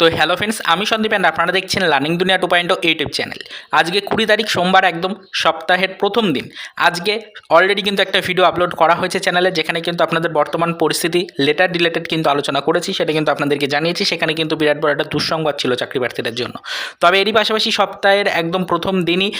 তো hello friends আমি সন্দীপ আপনারা দেখছেন লার্নিং দুনিয়া টু পয়েন্ট ইউটিউব চ্যানেল আজকে কুড়ি তারিখ সোমবার একদম সপ্তাহের প্রথম দিন। আজকে অলরেডি কিন্তু একটা ভিডিও আপলোড করা হয়েছে চ্যানেলে যেখানে কিন্তু আপনাদের বর্তমান পরিস্থিতি লেটার রিলেটেড কিন্তু আলোচনা করেছি, সেটা কিন্তু আপনাদেরকে জানিয়েছি, সেখানে কিন্তু বিরাট বড় একটা দুঃসংবাদ ছিল চাকরি প্রার্থীদের জন্য। তবে এরই পাশাপাশি সপ্তাহের একদম প্রথম দিনই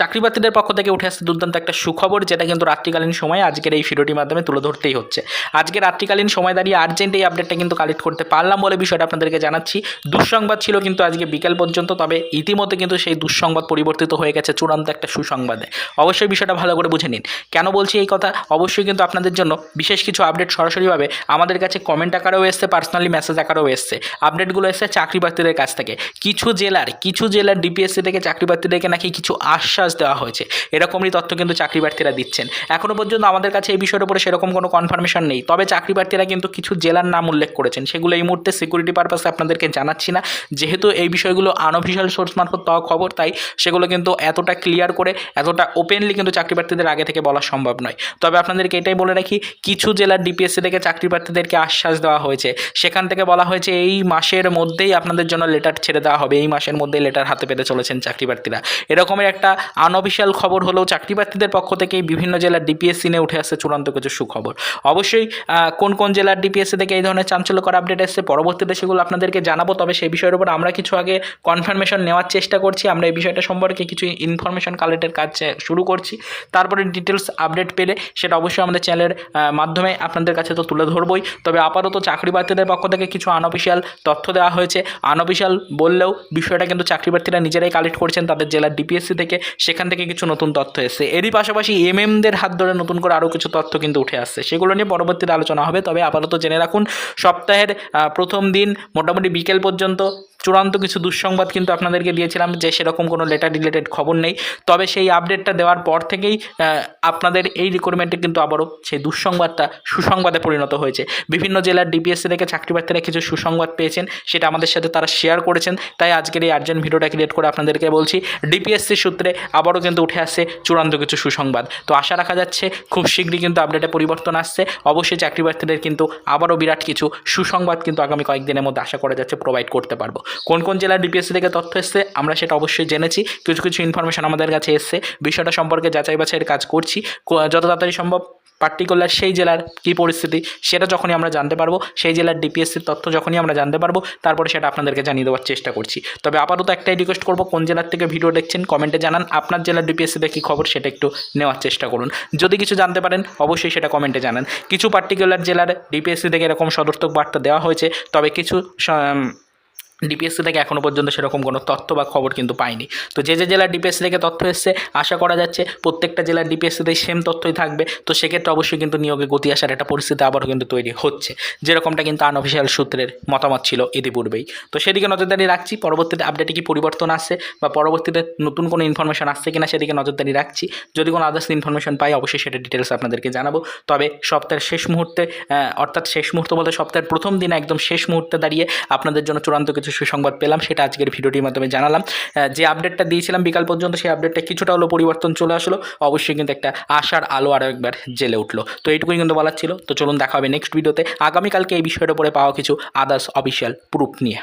চাকরি প্রার্থীদের পক্ষ থেকে উঠে আসছে দুর্দান্ত একটা সুখবর, যেটা কিন্তু রাত্রিকালীন সময়ে আজকের এই ভিডিওটির মাধ্যমে তুলে ধরতেই হচ্ছে। আজকে রাত্রিকালীন সময় দাঁড়িয়ে আর্জেন্ট এই আপডেটটা কিন্তু কালেক্ট করতে পারলাম বলে বিষয়টা আপনাদেরকে জানাচ্ছি। দুঃসংবাদ ছিল কিন্তু আজকে বিকেল পর্যন্ত, তবে ইতিমধ্যে কিন্তু সেই দুঃসংবাদ পরিবর্তিত হয়ে গেছে চূড়ান্ত একটা সুসংবাদে। অবশ্যই বিষয়টা ভালো করে বুঝে নিন। কেন বলছি এই কথা? অবশ্যই কিন্তু আপনাদের জন্য বিশেষ কিছু আপডেট সরাসরিভাবে আমাদের কাছে কমেন্ট আকারেও এসছে পার্সোনালি মেসেজ আকারেও এসছে। আপডেটগুলো এসছে চাকরি প্রার্থীদের কাছ থেকে। কিছু জেলার কিছু জেলার ডিপিএসসি থেকে চাকরি প্রার্থীদেরকে নাকি কিছু আশ্বাস দেওয়া হয়েছে। এরকমই তথ্য কিন্তু চাকরি প্রার্থীরা দিচ্ছেন। এখনও পর্যন্ত আমাদের কাছে এই বিষয়ের উপরে সেরকম কোনো কনফার্মেশন নেই। তবে চাকরি প্রার্থীরা কিন্তু কিছু জেলার নাম উল্লেখ করেছেন। সেগুলো এই মুহূর্তে সিকিউরিটি পারপাসে আপনাদেরকে জানাচ্ছি না। যেহেতু এই বিষয়গুলো আনঅফিসিয়াল সোর্স মারফত পাওয়া খবর, তাই সেগুলো কিন্তু এতটা ক্লিয়ার করে, এতটা ওপেনলি কিন্তু চাকরি প্রার্থীদের আগে থেকে বলা সম্ভব নয়। তবে আপনাদেরকে এটাই বলে রাখি, কিছু জেলার ডিপিএসসি থেকে চাকরি প্রার্থীদেরকে আশ্বাস দেওয়া হয়েছে। সেখান থেকে বলা হয়েছে, এই মাসের মধ্যেই আপনাদের জন্য লেটার ছেড়ে দেওয়া হবে। এই মাসের মধ্যেই লেটার হাতে পেতে চলেছেন চাকরি প্রার্থীরা এরকমের একটা আনঅফিসিয়াল খবর হলেও চাকরি প্রার্থীদের পক্ষ থেকেই বিভিন্ন জেলার ডিপিএসসি নিয়ে উঠে আসছে চূড়ান্ত কিছু সুখবর। অবশ্যই কোন কোন জেলার ডিপিএসসি থেকে এই ধরনের চাঞ্চল্যকর আপডেট এসছে পরবর্তীতে সেগুলো আপনাদেরকে জানাব। তবে সেই বিষয়ের উপর আমরা কিছু আগে কনফার্মেশন নেওয়ার চেষ্টা করছি। আমরা এই বিষয়টা সম্পর্কে কিছু ইনফরমেশন কালেক্টের কাজ শুরু করছি। তারপরে ডিটেলস আপডেট পেলে সেটা অবশ্যই আমাদের চ্যানেলের মাধ্যমে আপনাদের কাছে তো তুলে ধরবই। তবে আপাতত চাকরি প্রার্থীদের পক্ষ থেকে কিছু আনঅফিসিয়াল তথ্য দেওয়া হয়েছে। আনঅফিসিয়াল বললেও বিষয়টা কিন্তু চাকরি প্রার্থীরা নিজেরাই কালেক্ট করছেন তাদের জেলার ডিপিএসসি থেকে। সেখান থেকে কিছু নতুন তথ্য এসছে। এরই পাশাপাশি এমএমদের হাত ধরে নতুন করে আরও কিছু তথ্য কিন্তু উঠে আসছে। সেগুলো নিয়ে পরবর্তীতে আলোচনা হবে। তবে আপাতত জেনে রাখুন, সপ্তাহের প্রথম দিন মোটামুটি বিকেল পর্যন্ত। চূড়ান্ত কিছু দুঃসংবাদ কিন্তু আপনাদেরকে দিয়েছিলাম যে সেরকম কোনো লেটার রিলেটেড খবর নেই। তবে সেই আপডেটটা দেওয়ার পর থেকেই আপনাদের এই রিক্রুটমেন্টে কিন্তু আবারও সেই দুঃসংবাদটা সুসংবাদে পরিণত হয়েছে। বিভিন্ন জেলার ডিপিএসসি থেকে চাকরি প্রার্থীরা কিছু সুসংবাদ পেয়েছেন, সেটা আমাদের সাথে তারা শেয়ার করেছেন। তাই আজকের এই আর্জেন্ট ভিডিওটা ক্রিয়েট করে আপনাদেরকে বলছি ডিপিএসসি সূত্রে আবারও কিন্তু উঠে আসছে চূড়ান্ত কিছু সুসংবাদ। তো আশা রাখা যাচ্ছে খুব শীঘ্রই কিন্তু আপডেটে পরিবর্তন আসছে। অবশ্যই চাকরি প্রার্থীদের কিন্তু আবারও বিরাট কিছু সুসংবাদ কিন্তু আগামী কয়েকদিনের মধ্যে আশা করা যাচ্ছে প্রোভাইড করতে পারব। কোন কোন জেলার ডিপিএসসি থেকে তথ্য এসছে, আমরা সেটা অবশ্যই জেনেছি। কিছু কিছু ইনফরমেশন আমাদের কাছে এসছে। বিষয়টা সম্পর্কে যাচাই বাছাইয়ের কাজ করছি। যত তাড়াতাড়ি সম্ভব পার্টিকুলার সেই জেলার কী পরিস্থিতি, সেটা যখনই আমরা জানতে পারব, সেই জেলার ডিপিএসসির তথ্য যখনই আমরা জানতে পারব, তারপরে সেটা আপনাদেরকে জানিয়ে দেওয়ার চেষ্টা করছি। তবে আপাতত একটাই রিকোয়েস্ট করব, কোন জেলার থেকে ভিডিও দেখছেন কমেন্টে জানান, আপনার জেলার ডিপিএসসিতে কী খবর, সেটা একটু নেওয়ার চেষ্টা করুন। যদি কিছু জানতে পারেন, অবশ্যই সেটা কমেন্টে জানান। কিছু পার্টিকুলার জেলার ডিপিএসসি থেকে এরকম সদর্থক বার্তা দেওয়া হয়েছে, তবে কিছু ডিপিএসসি থেকে এখনও পর্যন্ত সেরকম কোনো তথ্য বা খবর কিন্তু পাইনি। তো যে যে জেলার ডিপিএসসি থেকে তথ্য এসছে, আশা করা যাচ্ছে প্রত্যেকটা জেলার ডিপিএসসিতে সেম তথ্যই থাকবে। তো সেক্ষেত্রে অবশ্যই কিন্তু নিয়োগে গতি আসার একটা পরিস্থিতি আবারও কিন্তু তৈরি হচ্ছে। যেরকমটা কিন্তু আনঅফিসিয়াল সূত্রের মতামত ছিল ইতিপূর্বেই। তো সেদিকে নজরদারি রাখছি, পরবর্তীতে আপডেটে কি পরিবর্তন আসছে বা পরবর্তীতে নতুন কোনো ইনফরমেশন আসছে কিনা সেদিকে নজরদারি রাখছি। যদি কোনো আদার্স ইনফরমেশন পাই, অবশ্যই সেটা ডিটেলস আপনাদেরকে জানাব। তবে সপ্তাহের শেষ মুহূর্তে অর্থাৎ শেষ মুহূর্ত বলতে সপ্তাহের প্রথম দিনে একদম শেষ মুহূর্তে দাঁড়িয়ে আপনাদের জন্য চূড়ান্ত কিছু সুসংবাদ পেলাম, সেটা আজকের ভিডিওটির মাধ্যমে জানালাম। যে আপডেটটা দিয়েছিলাম বিকাল পর্যন্ত, সেই আপডেটটা কিছুটা হলো পরিবর্তন চলে আসলো। অবশ্যই কিন্তু একটা আশার আলো আরও একবার জেলে উঠল। তো এইটুকুই কিন্তু বলার ছিল। তো চলুন দেখা হবে নেক্সট ভিডিওতে আগামীকালকে এই বিষয়ের উপরে পাওয়া কিছু আদার্স অফিসিয়াল প্রুফ নিয়ে।